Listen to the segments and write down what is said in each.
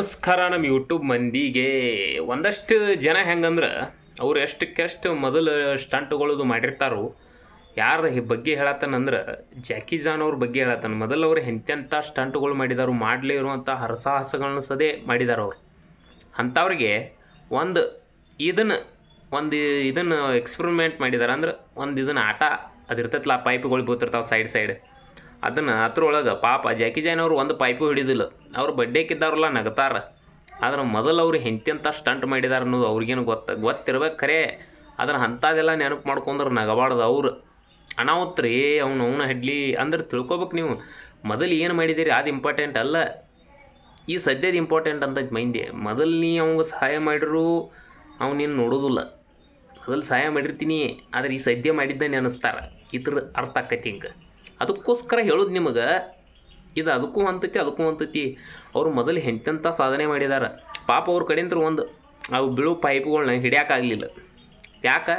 ನಮಸ್ಕಾರ ನಮ್ಮ ಯೂಟ್ಯೂಬ್ ಮಂದಿಗೆ. ಒಂದಷ್ಟು ಜನ ಹೆಂಗಂದ್ರೆ ಅವ್ರು ಎಷ್ಟಕ್ಕೆಷ್ಟು ಮೊದಲು ಸ್ಟಂಟ್ಗಳದು ಮಾಡಿರ್ತಾರೋ ಯಾರ ಬಗ್ಗೆ ಹೇಳತ್ತಾನಂದ್ರೆ ಜಾಕಿ ಜಾನ್ ಅವ್ರ ಬಗ್ಗೆ ಹೇಳತ್ತಾನ. ಮೊದಲು ಅವ್ರು ಎಂತೆಂಥ ಸ್ಟಂಟ್ಗಳು ಮಾಡಿದಾರು, ಮಾಡಲೇ ಇರುವಂಥ ಹರಸಾಹಸಗಳನ್ನ ಸದೇ ಮಾಡಿದಾರ ಅವ್ರು. ಅಂಥವ್ರಿಗೆ ಒಂದು ಇದನ್ನು ಒಂದು ಇದನ್ನು ಎಕ್ಸ್ಪರಿಮೆಂಟ್ ಮಾಡಿದಾರೆ. ಅಂದ್ರೆ ಒಂದು ಇದನ್ನು ಆಟ ಅದಿರ್ತೈತಲ್ಲ ಪೈಪ್ಗಳು ಬೀತಿರ್ತಾವೆ ಸೈಡ್ ಸೈಡ್ ಅದನ್ನು ಅದ್ರೊಳಗೆ ಪಾಪ ಜಾಕಿ ಜೈನ್ ಅವರು ಒಂದು ಪೈಪು ಹಿಡಿದಿಲ್ಲ. ಅವ್ರು ಬಡ್ಡೇಕಿದ್ದವ್ರಲ್ಲ ನಗತಾರ. ಆದ್ರೆ ಮೊದಲು ಅವ್ರು ಎಂತೆಂಥ ಸ್ಟಂಟ್ ಮಾಡಿದಾರೆ ಅನ್ನೋದು ಅವ್ರಿಗೇನು ಗೊತ್ತ, ಗೊತ್ತಿರ್ಬೇಕು ಖರೆ. ಅದನ್ನು ಅಂಥದ್ದೆಲ್ಲ ನೆನಪು ಮಾಡ್ಕೊಂಡ್ರೆ ನಗಬಾರ್ದು ಅವ್ರು. ಅನಾಹುತ್ ರೀ ಅವ್ನು ಅವನ ಹಡ್ಲಿ ಅಂದ್ರೆ ತಿಳ್ಕೊಬೇಕು ನೀವು. ಮೊದಲು ಏನು ಮಾಡಿದ್ದೀರಿ ಅದು ಇಂಪಾರ್ಟೆಂಟ್ ಅಲ್ಲ. ಈ ಸದ್ಯದ ಇಂಪಾರ್ಟೆಂಟ್ ಅಂತ ಮೈಂದಿ. ಮೊದಲು ನೀ ಅವಂಗೆ ಸಹಾಯ ಮಾಡಿರು ಅವನೇನು ನೀನು ನೋಡೋದಿಲ್ಲ. ಮೊದಲು ಸಹಾಯ ಮಾಡಿರ್ತೀನಿ, ಆದರೆ ಈ ಸದ್ಯ ಮಾಡಿದ್ದ ನೆನೆಸ್ತಾರೆ. ಇದ್ರ ಅರ್ಥ ಆಕೈತಿ ಹಿಂಗೆ. ಅದಕ್ಕೋಸ್ಕರ ಹೇಳೋದು ನಿಮಗೆ, ಇದು ಅದಕ್ಕೂ ಅಂತೈತಿ ಅದಕ್ಕೂ ಅಂತೈತಿ ಅವರು ಮೊದಲು ಎಂತೆಂಥ ಸಾಧನೆ ಮಾಡಿದ್ದಾರೆ ಪಾಪ ಅವ್ರ ಕಡೆಯಿಂದ ಒಂದು, ಅವು ಬಿಳು ಪೈಪ್ಗಳನ್ನ ಹಿಡಿಯೋಕ್ಕಾಗಲಿಲ್ಲ ಯಾಕೆ?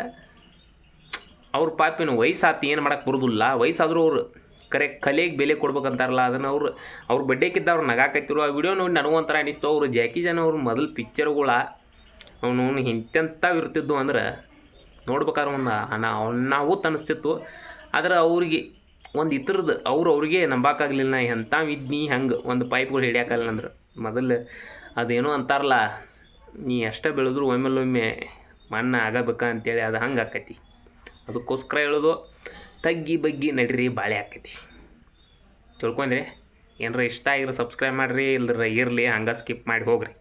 ಅವ್ರ ಪಾಪಿನ ವಯಸ್ಸಾತಿ ಏನು ಮಾಡಕ್ಕೆ ಬರೋದಿಲ್ಲ. ವಯಸ್ಸಾದರೂ ಅವರು ಕರೆ ಕಲೆಗೆ ಬೆಲೆ ಕೊಡ್ಬೇಕಂತಾರಲ್ಲ, ಅದನ್ನು ಅವ್ರು, ಅವ್ರ ಬಡ್ಡೆಕ್ಕಿದ್ದ ಅವ್ರು ನಗಾಕೈತಿರು ಆ ವಿಡಿಯೋ ನೋಡಿ ನನಗೂ ಒಂಥರ ಅನಿಸ್ತು. ಅವರು ಜಾಕಿ ಜನ ಅವ್ರ ಮೊದಲು ಪಿಕ್ಚರ್ಗಳ, ಅವನು ಇಂತೆಂಥವು ಇರ್ತಿದ್ದು ಅಂದ್ರೆ ನೋಡ್ಬೇಕಾದ್ರೆ ಒಂದು ನಾವು ತನಿಸ್ತಿತ್ತು ಆದರೆ ಅವ್ರಿಗೆ ಒಂದು ಇತರದ್ದು ಅವ್ರು ಅವ್ರಿಗೆ ನಂಬಕ್ಕಾಗಲಿಲ್ಲ ಎಂಥ ಇದ್ನಿ ಹಂಗೆ ಒಂದು ಪೈಪ್ಗಳು ಹಿಡಿಯೋಕ್ಕಾಗಲ್ಲ ಅಂದ್ರೆ. ಮೊದಲು ಅದೇನೋ ಅಂತಾರಲ್ಲ, ನೀ ಎಷ್ಟೇ ಬೆಳೆದ್ರು ಒಮ್ಮೆಲ್ಲೊಮ್ಮೆ ಮಣ್ಣ ಆಗಬೇಕ ಅಂತೇಳಿ ಅದು ಹಂಗೆ ಆಕೈತಿ. ಅದಕ್ಕೋಸ್ಕರ ಹೇಳೋದು, ತಗ್ಗಿ ಬಗ್ಗಿ ನಡ್ರಿ ಬಾಳೆ ಆಕೈತಿ. ತಿಳ್ಕೊಂಡ್ರಿ? ಏನಾರ ಇಷ್ಟ ಆಗಿರೋ ಸಬ್ಸ್ಕ್ರೈಬ್ ಮಾಡಿರಿ ಇಲ್ಲರ ಇರಲಿ, ಹಂಗೆ ಸ್ಕಿಪ್ ಮಾಡಿ ಹೋಗ್ರಿ.